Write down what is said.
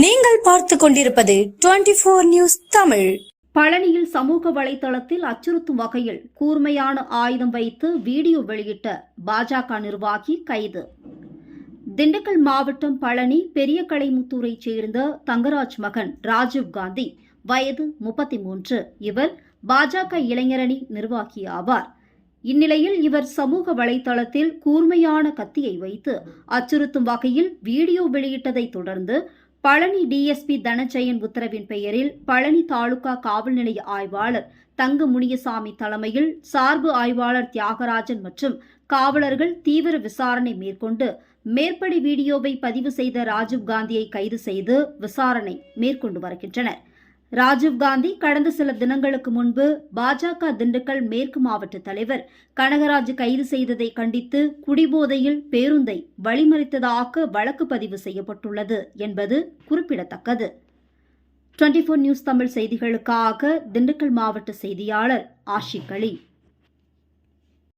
நீங்கள் பார்த்து கொண்டிருப்பது டுவெண்டி போர் நியூஸ் தமிழ். பழனியில் சமூக வலைதளத்தில் அச்சுறுத்தும் வகையில் கூர்மையான ஆயுதம் வைத்து வீடியோ வெளியிட்ட பாஜக நிர்வாகி கைது. திண்டுக்கல் மாவட்டம் பழனி பெரிய கலைமுத்தூரைச் சேர்ந்த தங்கராஜ் மகன் ராஜீவ் காந்தி வயது முப்பத்தி மூன்று இவர் பாஜக இளைஞரணி நிர்வாகி ஆவார். இந்நிலையில் இவர் சமூக வலைதளத்தில் கூர்மையான கத்தியை வைத்து அச்சுறுத்தும் வகையில் வீடியோ வெளியிட்டதை தொடர்ந்து பழனி டிஎஸ்பி தனஜெயன் உத்தரவின் பெயரில் பழனி தாலுகா காவல் நிலைய ஆய்வாளர் தங்க முனியசாமி தலைமையில் சார்பு ஆய்வாளர் தியாகராஜன் மற்றும் காவலர்கள் தீவிர விசாரணை மேற்கொண்டு மேற்படி வீடியோவை பதிவு செய்த ராஜீவ் காந்தியை கைது செய்து விசாரணை மேற்கொண்டு வருகின்றனர். ராஜீவ் காந்தி கடந்த சில தினங்களுக்கு முன்பு பாஜக திண்டுக்கல் மேற்கு மாவட்ட தலைவர் கனகராஜ் கைது செய்ததை கண்டித்து குடிபோதையில் பேருந்தை வழிமறித்ததாக வழக்கு பதிவு செய்யப்பட்டுள்ளது என்பது குறிப்பிடத்தக்கது. டுவெண்டி நியூஸ் தமிழ் செய்திகளுக்காக திண்டுக்கல் மாவட்ட செய்தியாளர் ஆஷிக் அலி.